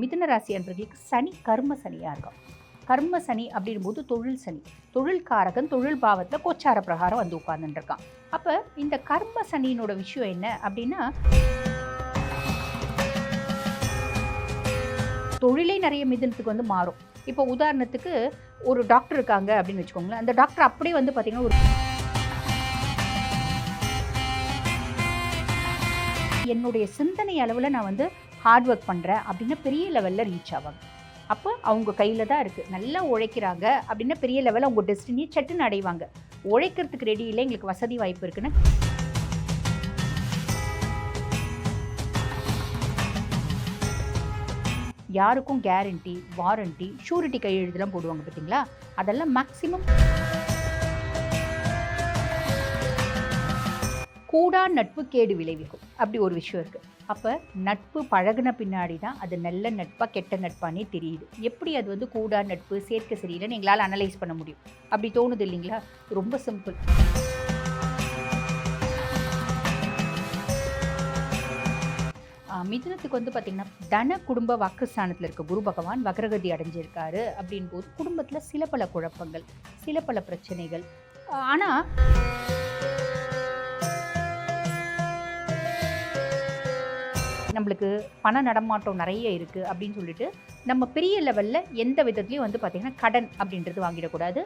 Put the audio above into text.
மிதுன ராசி அன்பர்களுக்கு சனி கர்ம சனியாக இருக்கும். கர்ம சனி அப்படின்போது தொழில் சனி. தொழில் காரகன் தொழில் பாவத்தில் கோச்சார பிரகாரம் வந்து உட்கார்ந்துட்டுருக்கான் அப்போ இந்த கர்ம சனியினோட விஷயம் என்ன அப்படின்னா தொழிலே நிறைய மிதனத்துக்கு வந்து மாறும். இப்போ உதாரணத்துக்கு ஒரு டாக்டர் இருக்காங்க அப்படின்னு வச்சுக்கோங்களேன். அந்த டாக்டர் அப்படியே வந்து பார்த்தீங்கன்னா ஒரு என்னுடைய சிந்தனை அளவில் நான் வந்து ஹார்ட் ஒர்க் பண்ணுறேன் அப்படின்னா பெரிய லெவலில் ரீச் ஆவாங்க. அப்போ அவங்க கையில் தான் இருக்குது நல்லா உழைக்கிறாங்க அப்படின்னா பெரிய லெவலில் அவங்க டெஸ்டினியை சட்டுன்னு அடைவாங்க. உழைக்கிறதுக்கு ரெடி இல்லை எங்களுக்கு வசதி வாய்ப்பு இருக்குன்னு. யாருக்கும் கேரண்டி வாரண்டி ஷூரிட்டி கையெழுத்துலாம் போடுவாங்க பார்த்தீங்களா? அதெல்லாம் மேக்ஸிமம் கூடா நட்பு கேடு விளைவிக்கும். அப்படி ஒரு விஷயம் இருக்குது அப்போ நட்பு பழகுன பின்னாடி தான் அது நல்ல நட்பாக கெட்ட நட்பானே தெரியுது. எப்படி அது வந்து கூடா நட்பு சேர்க்க சரியில்லைன்னு எங்களால் அனலைஸ் பண்ண முடியும். அப்படி தோணுது இல்லைங்களா? ரொம்ப சிம்பிள் மிதுனத்துக்கு வந்து பார்த்திங்கன்னா தன குடும்ப வாக்குஸ்தானத்தில் இருக்க குரு பகவான் வக்ரகதி அடைஞ்சிருக்காரு அப்படின் போது குடும்பத்தில் சில பல குழப்பங்கள் சில பல பிரச்சனைகள். ஆனால் நம்மளுக்கு பண நடமாட்டம் நிறைய இருக்குது அப்படின்னு சொல்லிட்டு நம்ம பெரிய லெவலில் எந்த விதத்துலையும் வந்து பார்த்திங்கன்னா கடன் அப்படின்றது வாங்கிடக்கூடாது.